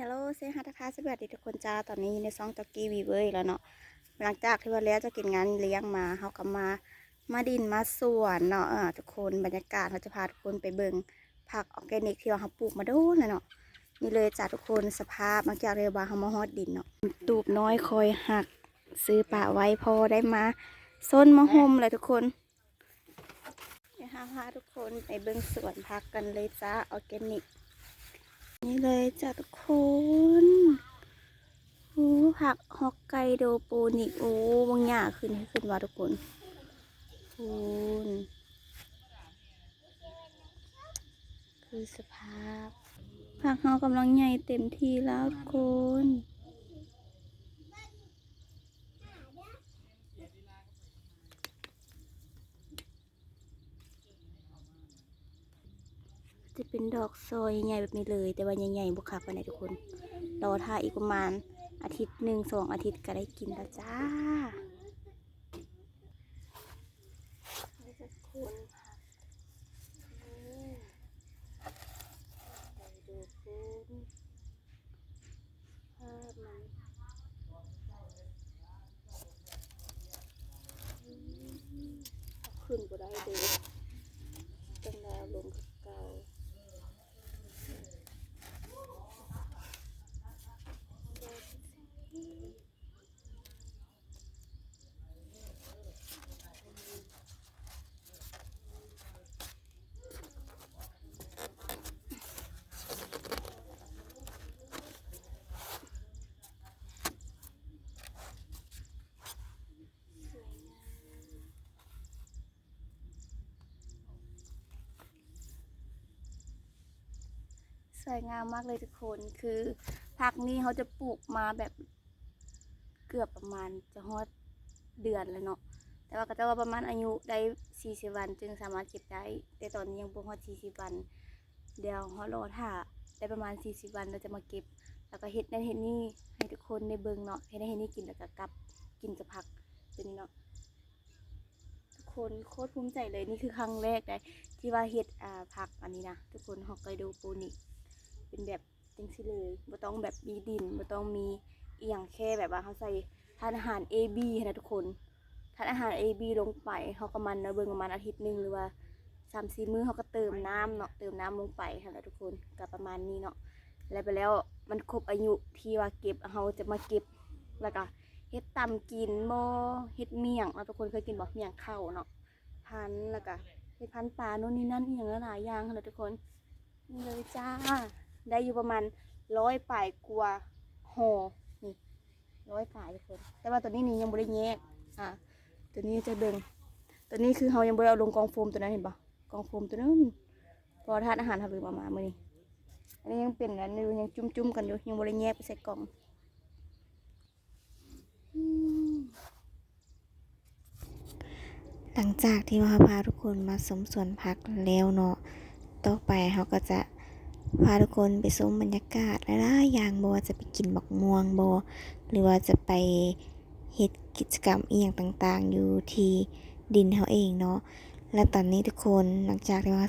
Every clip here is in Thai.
ฮลโลเซฮัตค่ะสวัสดีทุกคนจ้าตอนนี้ในซองตอกกี้วีเวอร์แล้วเนาะหลังจากที่ว่าแล้วจะกินงานเลี้ยงมาเขาก็มามาดินมาสวนเนาะเออทุกคนบรรยากาศเขาจะพาทุกคนไปเบิ่งผักออร์แกนิกที่ว่าเขาปลูกมาดนเลยเนาะนี่เลยจ้าทุกคนสภาพหลังจากเรียบาเขามาฮอดดินเนาะตูบน้อยคอยหักซื้อป่าไว้พอได้มาส้นมะฮมเลยทุกคนเดี๋ยวพาทุกคนไปเบิ่งสวนผักกันเลยจ้าออร์แกนิก นี่เลยจ้ะทุกคนโอ้ผักฮอกไกโดโปนิกโอ้บางอย่างขึ้นขึ้นว่าทุกคนคุณคือสภาพผักเฮากำลังใหญ่เต็มที่แล้วทุกคน เป็นดอกซอยใหญ่แบบนี้เลย แต่ว่าใหญ่ๆบุคักวันไหนทุกคนรอท่าอีกประมาณอาทิตย์หนึ่งสองอาทิตย์ก็ได้กินแล้วจ้านี่จะคุณผักนี่ไปดูคุณภามันขึ้นบ่ได้เด้ต้องแล้วลงกับเก่า สวยงามมากเลยทุกคนคือผักนี้เขาจะปลูกมาแบบเกือบประมาณจะฮอดเดือนแล้วเนาะแต่ว่าก็จะว่าประมาณอายุได้40วัน จึงสามารถเก็บได้ แต่ตอนนี้ยังบ่ฮอด40วัน เดี๋ยวเขารอถ้าได้ประมาณ40วันเราจะมาเก็บ แล้วก็เฮ็ดนั่นเฮ็ดนี่ให้ทุกคนได้เบิงเนาะเฮ็ดนั่นเฮ็ดนี่กินแล้วก็กลับกินกับผักตัวนี้เนาะทุกคนโคตรภูมิใจเลยนี่คือครั้งแรกเลยที่ว่าเฮ็ดอ่าผักอันนี้นะทุกคนฮอกไกโดโปนิก เป็นแบบจังซี่เลยบ่ต้องแบบมีดินบ่ต้องมีอีหยังแค่แบบว่าเขาใส่ทานอาหาร AB นะทุกคนทานอาหาร AB ลงไปเขาก็มันนะเบิ่งประมาณอาทิตย์หนึงหรือว่า3-4มื้อเขาก็เติมน้ำเนาะเติมน้ำลงไปค่ะนะทุกคนก็ประมาณนี้เนาะแล้วไปแล้วมันครบอายุที่ว่าเก็บเขาจะมาเก็บแล้วก็เฮ็ดตำกินบ่เฮ็ดเมี่ยงเนาะทุกคนเคยกินบ่เมี่ยงเข้าเนาะพันแล้วก็เฮ็ดพันปลาโน่นนี่นั่นอีหยังหลายอย่างค่ะทุกคนนี่เลยจ้า ได้อยู่ประมาณร้อยปลายกว่าห่อนี่ร้อยปลายทุกคน แต่ว่าตัวนี้นี่ยังบ่ได้แยกอะตัวนี้จะเดึงตัวนี้คือเรายังบ่ได้เอาลงกองโฟมตัวนั้นเห็นปะกองโฟมตัวนั้นพอทานอาหารทำลืมเอามาเมื่อนี้อันนี้ยังเป็นอันนี้ยังจุ่มๆกันอยู่ยังบ่ได้แยกไปใส่กล่องหลังจากที่ว่าพาทุกคนมาสมสวนพักแล้วเนาะ ต่อไปเขาก็จะ พาทุกคนไปชมบรรยากาศหลายๆอย่างโบจะไปกินบักม่วงโบหรือว่าจะไปเฮ็ดกิจกรรมอีหยังต่างๆ อยู่ที่ดินเขาเองเนาะและตอนนี้ทุกคนหลังจากที่ว่า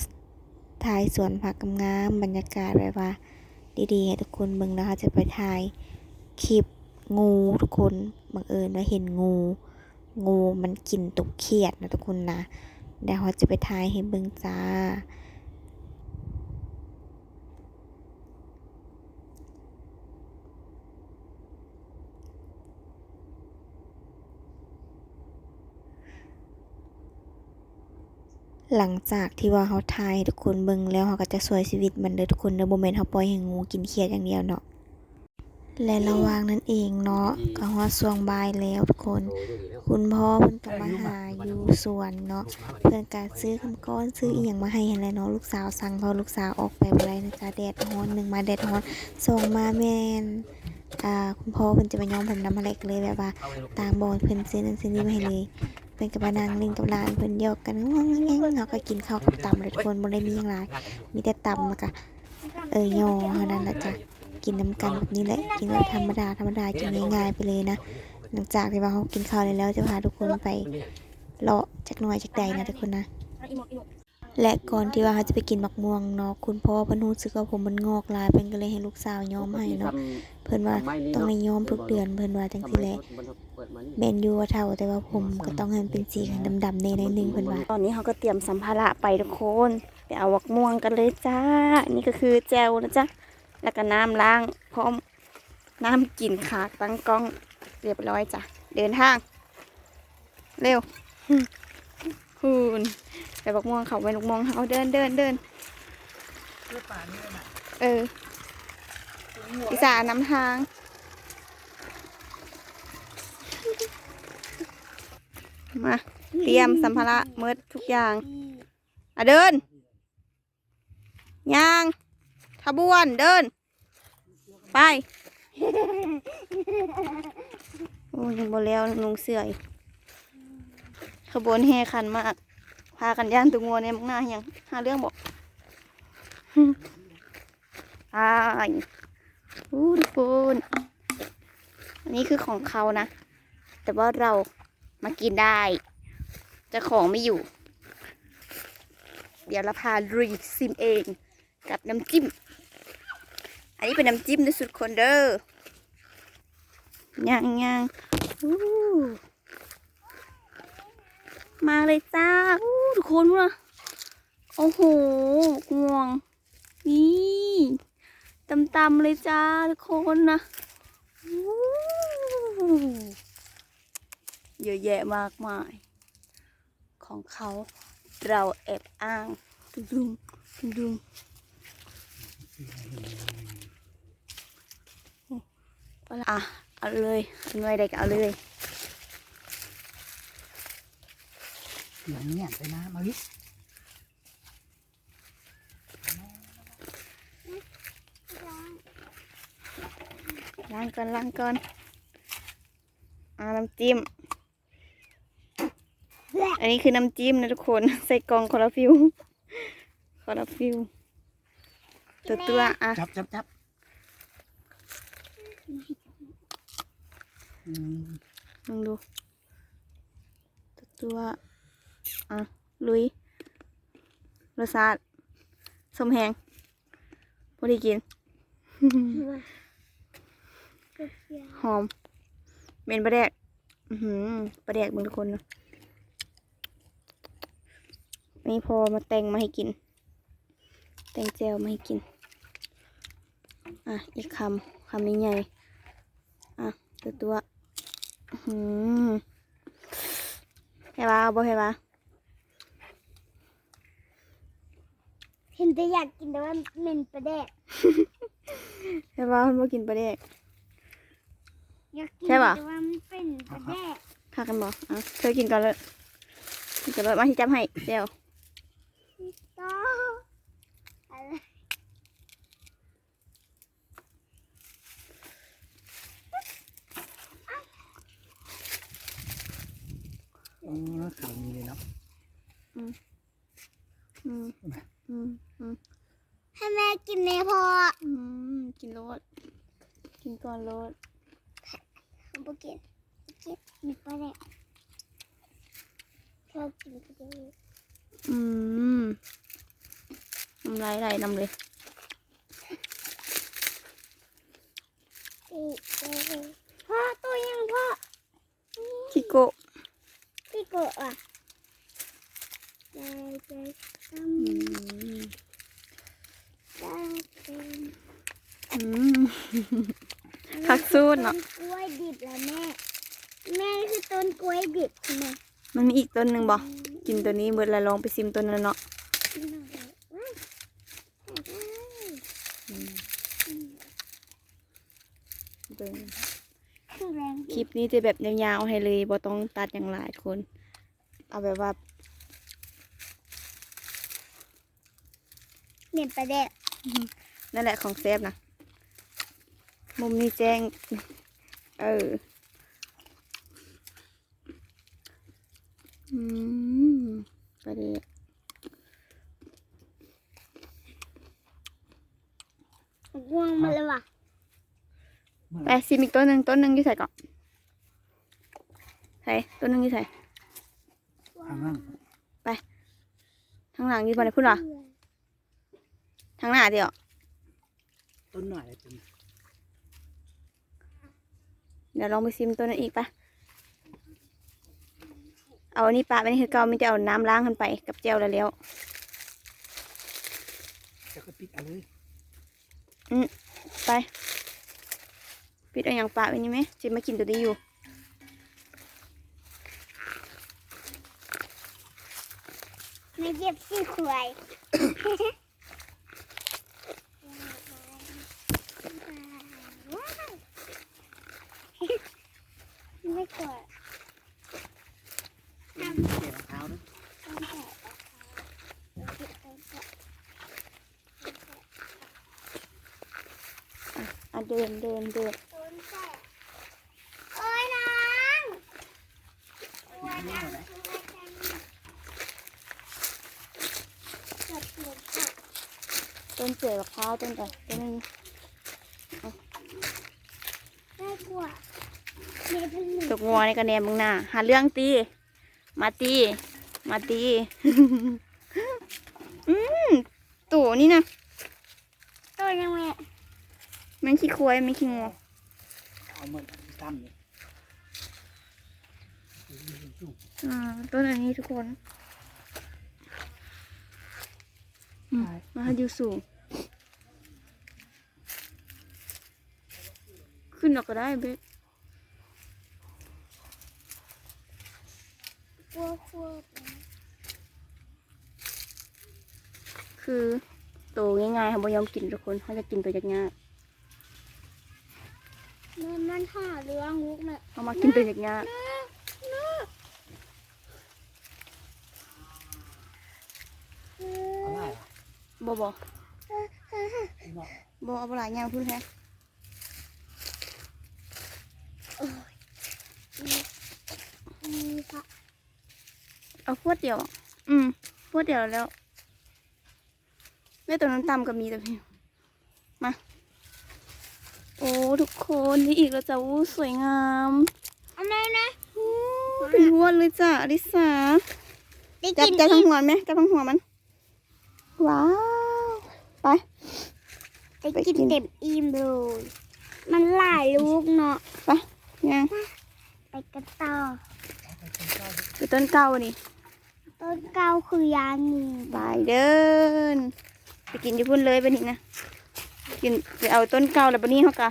ถ่ายสวนผักงามบรรยากาศแบบว่า ดีๆให้ทุกคนเบิ่งแล้วเขาจะไปถ่ายคลิปงูทุกคนบังเอิญว่าเห็นงู งูมันกินตุกเขียดนะทุกคนนะเดี๋ยวเขาจะไปทายให้เบิ่งจ้า หลังจากที่ว่าเขาทายให้ทุกคนเบิ่งแล้วเขาก็จะสวยชีวิตมันเด้อทุกคนเด้อบ่แม่นเขาปล่อยให้งูกินเขียดอย่างเดียวเนาะและระหว่างนั้นเองเนาะก็ฮอดช่วงบ่ายแล้วทุกคน คุณพ่อเพิ่นก็มาหาอยู่สวนเนาะเพื่อนก็ซื้อคำก้อนซื้ออีหยังมาให้หั่นแหละเนาะลูกสาวสั่งเพราะลูกสาวออกไปบ่ได้นะจ๊ะแดดร้อนหนึ่งมาแดดร้อนส่งมาแม่นอ่าคุณพ่อเพิ่นจะไปย้อมผมน้ำอะไรกเลยแบบว่าตามบอลเพิ่นซื้อนั่นซื้อนี่มาให้เลย เพิ่นก็มานั่งล่นกับหลานเพิ่นหยอกกันงงงงเนาะก็กินข้าวกับตำเลยทุกคนบ่ได้มีหยังหลายมีแต่ตำแล้วก็เอ้ยย่อเท่านั้นแหละจ้ะกินน้ำกันแบบนี้แหละกินแบบธรรมดาธรรมดากินง่ายๆไปเลยนะหลังจากที่ว่าเขากินข้าวเลยแล้วจะพาทุกคนไปเลาะจากหน่อยจากใดนะทุกคนนะและก่อนที่ว่าเขาจะไปกินมักม่วงเนาะคุณพ่อพิ่นรู้สึกว่าผมมันงอกลายเพิ่นก็เลยให้ลูกสาวย้อมให้เนาะเพิ่อนว่าต้องให้ยอมทุกเดือนเพิ่อนว่าจังซี่แหละ แม่นอยู่ว่าเท่าแต่ว่าผมก็ต้องให้มันเป็นสีดำๆในในหนึงเพิ่นว่าตอนนี้เขาก็เตรียมสัมภาระไปทุกคนไปเอาวักม่วงกันเลยจ้า นี่ก็คือแจวนะจ๊ะแล้วก็น้ำล้างพร้อมน้ำกินขากตั้งกล้องเรียบร้อยจ้ะเดินทาง เร็วคุณไปบักม่วงเขาไปลูกม่วงเขาเดินเดินเดินเอออีสานนำทาง มาเตรียมสัมภาระเมิดทุกอย่าง อะเดินย่างขบวนเดิน ไปโอ้ยังบ่แล้วนุงเสื่อยขบวนแห่ขันมาก พากันย่านตุงัวเนี่ยมักหน้ายังหาเรื่องบอกตายอู้ทุกคนอันนี้คือของเขานะ แต่ว่าเรา มากินได้จ้าของไม่อยู่ เดี๋ยวเราพาลุยซิมเองกับน้ำจิ้ม อันนี้เป็นน้ำจิ้มในสุดคนเด้อย่างย่างมาเลยจ้าอู้ทุกคนมาโอ้โหง่วง นี่ตำๆเลยจ้าทุกคนนะ เยอะแยะมากมาย ของเขาเราแอบอ้างดุดุงดุดุงเอาละอะเอาเลยเอาหน่วยใดก็เอาเลยอย่างเนี้ยไปนะมาวิล้างก่อนล้างก่อนอ่าน้ำจิ้ม อันนี้คือน้ำจิ้มนะทุกคน ใส่กล่องคอลลาฟิวคอลลาฟิวตัวตัวๆอะจับจับจับอืมลองดูตัวตัวๆอะลุยรสชาติส้มแหงพอดีกิน หอมเป็นปลาแดก อือหือปลาแดกมึงทุกคนเนาะอั นนี่พอมาแต่งมาให้กิน แต่งแจวมาให้กิน อะ อีกคำคำนี้ใหญ่ๆอะ ตัวตัวๆอื้อหือให้ว่าเอาบ่ให้ว่าเห็นแต่อยากกินแต่ว่าเหม็นประแดกให้ว่าเพิ่นบ่กินปลาแดก อยากกินใช่ปะแต่ว่ามันเป็นประแดกฆ่ากันบ่อะเธอกินก่อนเลยกินก่อนเลยมาที่จับให้เดี๋ยว ก็อะไรอ๋อขาวนี้เลยเนาะ อืม อืม อืม ให้แม่กินในพอ อืม กินรสกินก่อนรส ผมบ่กินบ่กินมีประแดกชอบกินประแดก อืม น้ำลายไหลน้ำเลยอีกเลยพ่อตัวยังพ่อคิโกะพี่โกะอะใจใจซ้อืมำได้เป็นอืมผักสู้เนาะต้กล้วยดิบแล้วแม่ แม่คือต้นกล้วยดิบใช่ไหมมันมีอีกต้นหนึ่งบ่กินตัวนี้เบิดแล้วลองไปซิมตัวนั้นเนาะ กินหน่อยว้ายได้ เบิ่ง เครื่องแรง คลิป นี้จะแบบยาวๆให้เลยบ่ต้องตัดอย่างหลายคน เอาแบบว่าเหม็นประแดกนั่นแหละของเซฟนะมุมนี้แจ้ง เอออืมประเดี๋ยวง่วงมาเลยว่ะไปซิมอีกตัวหนึ่งตัวหนึ่งอยู่ใส่ก่อน ใส่ตัวหนึ่งอยู่ใส่ทางนั้นทางางหลังอยู่บ่ได้พูดเหรอทางหน้าเดียวต้นหน่อยเลยต้นเดี๋ยวลองไปซิมตัวนั้นอีกปะเอาอันนี้ปะไปนี่คือเก่าไม่จะเอาน้ำล้างขึ้นไปกับเจลแล้วแล้วจะก็ปิดเอาเลยไป ปิดเอาอย่างปะไปนี่ไหมจะมากินตัวนี้อยู่ ไม่เจ็บสิควายไม่กดเกี่ยวรองเท้าด้วยอะเดินเดินเดิน โอ้ยน้องว่าน้ำเกิดปวดค่ะ ต้นเสือกับเท้าวต้นแต่ต้นนี้น่ากลัวเด็กเป็นหนึ่งตกงัวในกระแนมมึงหน้าหาเรื่องตี มาตี มาตี อืมตู่นี่นะตัวยังไงมันขี้ควายมันขี้งัวเอาเหมือนตั้มเลยอ่าต้นอันนี้ทุกคนอืมมาให้อยู่สูง ขึ้นออกก็ได้เบ๊กกลัวกลัวคือโตง่ายๆค่ะบ่ยอมกินทุกคนเขาจะกินตัวยากมันมันหาเรื่องลูกน่ะๆเขามากินตัวยากน่าเอาได้เหรอๆบ่บ่พี่น้องบ่เอาบ่หลายอย่างพูดแท้ มีพระ เอา พวดเดียวอะอืม พวดเดียวแล้วแม่ตัวน้ำตำก็มีแต่พี่ มา โอ้ทุกคนนี่อีกแล้วจ้ะอู้สวยงามอันนั้นนะอู้เป็นพวดเลยจ้ะอลิสาได้จับกินจับทั้อีงกหัวไหมจับทั้งหัวมัน ว้าว ไปได้กินเต็มอิ่มเลยมันหลายลูกเนาะยังไปกันต่อคือต้นเก่านี่ ต้นเก้าคือยานีไปเดินไปกินอยู่พุ่นเลยไปนี่นะกินไปเอาต้นเก่าแล้วปนี้เขากะ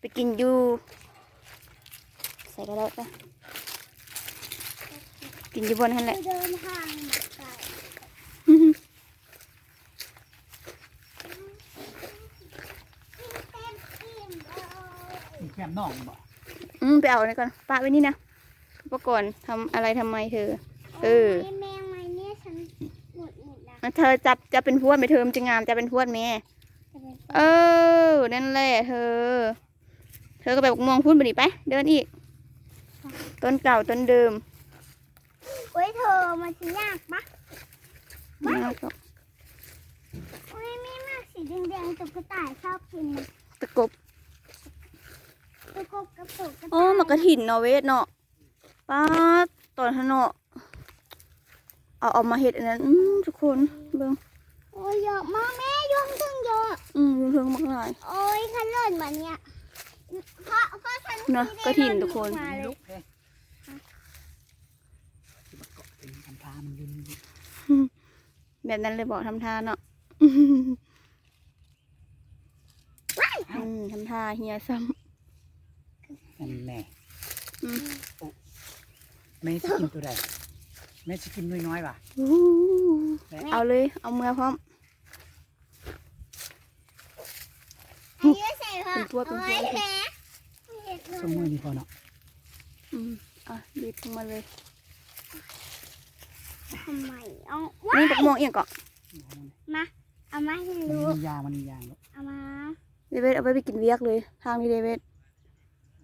ไปกินอยู่ใส่กระดาษไปกินอยู่บนนั่นแหไปละเดินทางมาไกลเต็มอิ่มเลยมีแคมน่องบ่อืมไปเอานี่ก่อนปะไว้นี่นะอุปกรณ์ทำอะไรทำไมเธอ เออ โยแมงไม้เนี่ยฉันห มดหมดแล้วมาเธอจับจะเป็นพวดไหมเธอมันจะงามจะเป็นพวดแม่จะเป็นเออ นั่นแหละเธอ เธอก็แบบมองพุ่นไปดิไป เดินอีก ต้นเก่าต้นเดิมโอ้ยเธอมันสิยากปะไม่เอาหรอกโอ้ยมีมากสีแดงๆตุ๊กตาชอบกินนะตะกบตุ๊กกระปุกกระโอ้มากระถินเนาะเวทเนาะป้าดตอนทะเนาะ เอาเออกมาเห็ดอันนั้นอืมทุกคนเบิ่งโอ้ยเยอะมากแม่ยงถึงเยอะ อืมเพิ่งมากหลายโอ้ยขันเลิศมันเนี่ยเพราะเพราะฉันเนอะกระถิ่นทุกคนมาเลยลุกเลยที่มาเกาะเป็นทำพามันยืนอยู่แบบนั้นเลยบอกทำท่าเนาะอืมทำท่าเฮียซ้นั่นแน่ำอืมแม่จะกินตัวใดแม่จะกินน้อยๆป่ะอู้เอาเลย เอามือพร้อมอันนี้ใส่ค่ะเป็นตัวเป็นตัวโอ้ยแม่ช่วงมือนี้พอเนาะอืมอะบีบลงมาเลยทำไมเอาว้านี่ยตกมองเอียงก่อนมาเอามาให้มันรู้มียามันมียางแล้วเอามาเดวิดเอาไปไปกินเวียกเลย ทางนี้เดวิด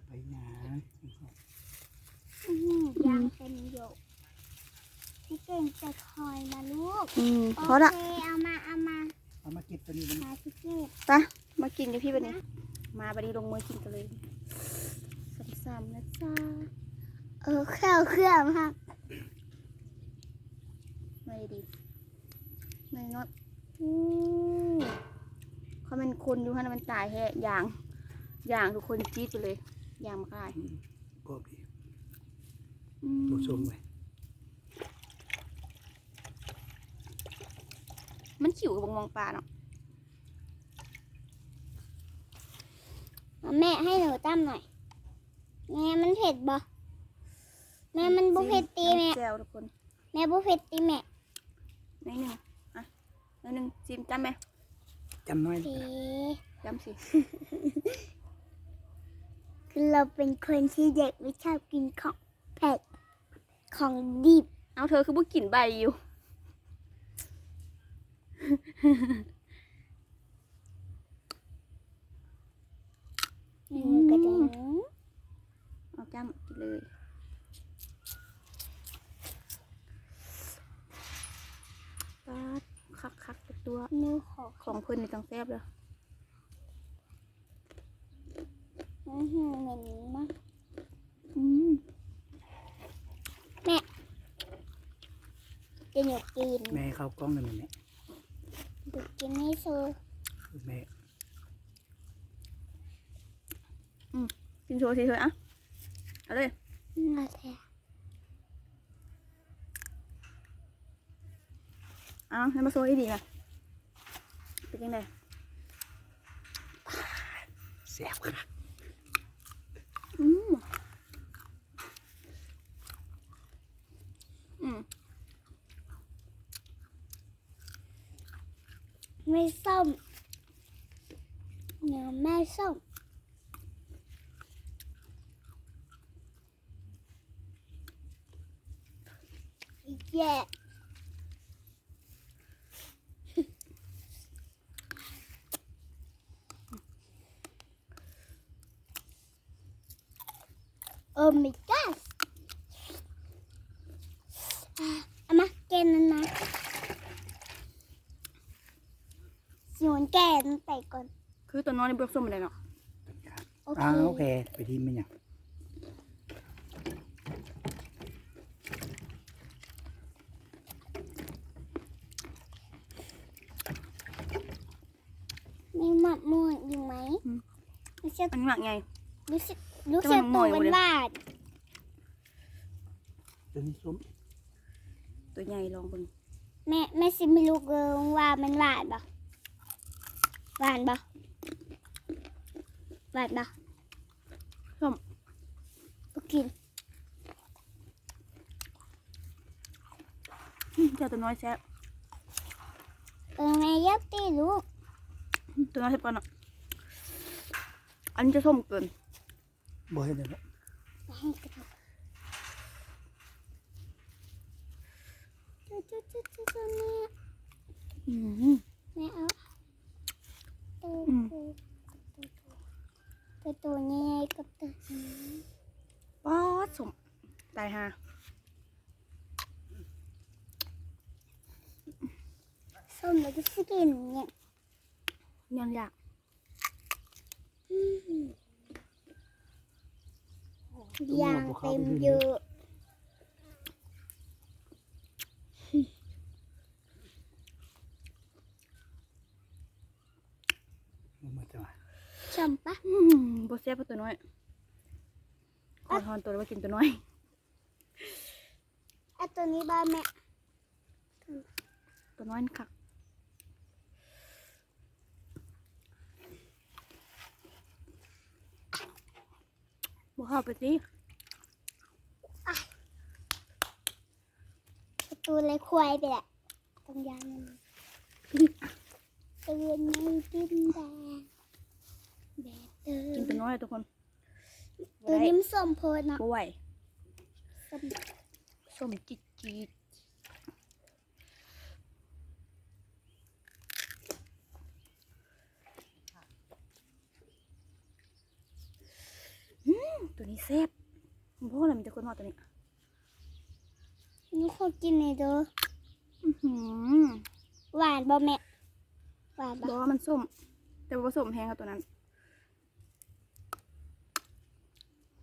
ไปนะอื้อหือยางเป็นโยกพี่ เก่งจะคอยมาลูกอืมโอพอละเคเอามาเอามาเอามาเก็บตัวนี้มันมาพี่เก่งไปมากินอยู่พี่บันนี้ มาบันนี้ลงมือกินกันเลยซ้ำๆนะจ๊ะเออเครื่องเครื่องค่ะไม่ดีในน็อตอู้เขาเป็นคนอยู่ฮะนะมันตายแฮะอย่าง อย่างทุกคนจี๊ดไปเลย อย่างมากได้กรอบดีอืมบวชมไว้ มันขิวกับบงมองปลาเนาะแม่ให้หนูตั้มหน่อยแม่มันเผ็ดบ่แม่มันบุเผ็ดตีแม่แซวทุกคนแม่บุเผ็ดตีแม่ในหนึ่งอะในหนึ่งจิมจำไหมจำน้อยตีจำสิคือเราเป็นคนที่เด็กไม่ชอบกินของเผ็ดของดิบเอาเธอคือบุกินใบอยู่ หนูก็จะเอาจ้ำกินเลยปาดคักคักๆตัวหนูขอของเพื่อนในตังแซบเลยอื้อหือเหม็นมากอืมจะหนูกิน แม่ให้เข้ากล้องหนึ่งแม่ หนูกินให้ซูแม่กินโชว์สิเธออะเอาเลยน่าแท้เอาให้มาโซ่ให้ดีนะเป็นยังไงแซ่บค่ะอืมอืม ไม่ส้มเนื้อแม่ส้มแย่โอ้ my god อะเอามาแกนนั้นนะสวนแกนไป ก่อน คือตัวน้อยในเบือกส้มอะไรเนาะโอเคอ้าวโอเคไปทีมันยังมีหมัดม่วงอยู่ไหมรู้สึกอันนี้หมักไง รู้สึกรู้แต่สึมักนหน่ตัอวยหมมัดนเลยบาดตัวนี้ส้มตัวใหญ่ลองเบิ่งแม่แม่สิไม่รู้เกินว่ามันหวานปะหวานปะหวานปะส้มก็กินอืมเจ้าตัวน้อยแซ่บเออแม่ยับ ตีลูกตัวน้อยแซ่บก่อนเงี้ยกับตัวป๊อดสมตายฮะส้มแล้วก็สกินเนี่ยยันอยากยางเต็มเยอะ มันมาจะมา ชมปะอืมบ่แซ่บเพราะตัวน้อยขอทอนตัวแล้วว่ากินตัวน้อยไอตัวนี้บ้านแม่ ตัวน้อยนี่คักบ่เข้าไปสิประตูเลยควายไปแหละตรงยางมันตื่นไม่กินแดงแดดตื่ กินนตัวน้อยทุกคนบ่ตัวได้นี้มันส้มโพดเนาะบ่ไหวส้มส้มจิตจีดอืมตัวนี้แซ่บเพราะอะไรมันจะคนว่าตัวนี้นี่เขากินในเด้ออื้อหือหวานบ่แม่หวานบบ่อกว่ามันส้ม แต่ว่าส้มแห้งค่ะตัวนั้น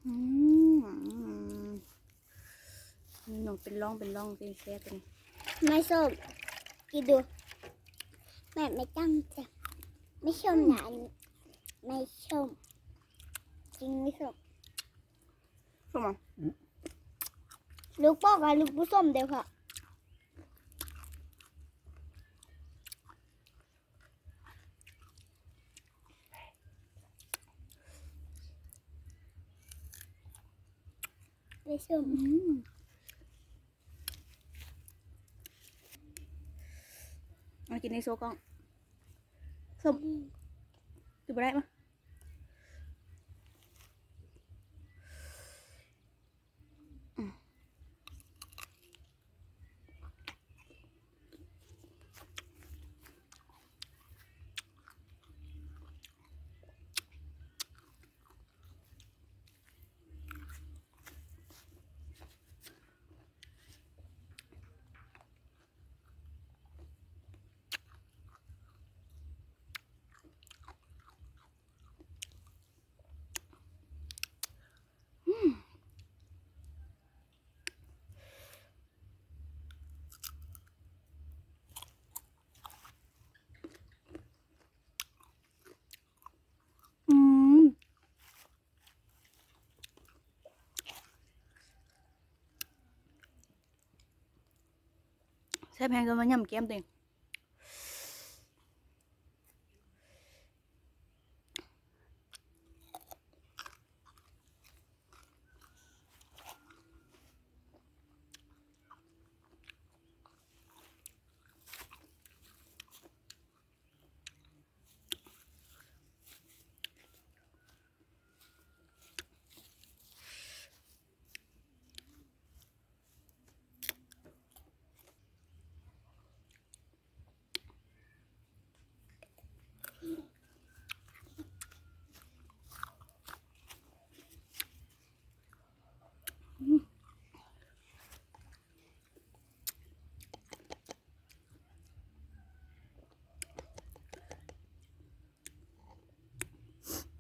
อืมนี่น้องเป็นร่องเป็นร่องเป็นแซ่บตัวนี้ไม่ส้มกินดูแม่ไม่ต้องจะไม่ชมนะอันนี้ไม่ชมจริงไม่ชมส้มอะลูกบอกว่าลูกผู้ส้มเดี๋ยวค่ะ ไม่ชมมากินในโซกล้องส้มดูไปได้ปะ แซ่บแพงจ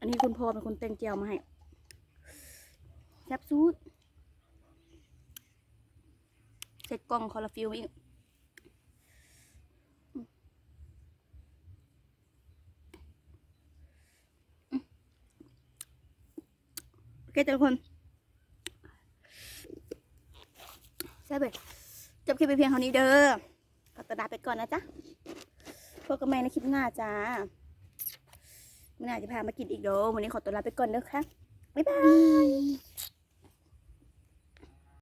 อันนี้คุณพ่อเป็นคนแต่งเจียวมาให้แซ่บซูดเสร็จกล่องคอลลาฟิลอีกโอเคทุกคนแซ่บเลยจบคลิปไปเพียงเท่านี้เด้อขอตัวลาไปก่อนนะจ๊ะพบกันใหม่ในคลิปหน้าจ้า มันอหน่าจะพามากินอีกเด้อวันนี้ขอตัวลาไปก่อนเด้อค่ะบ๊ายบาย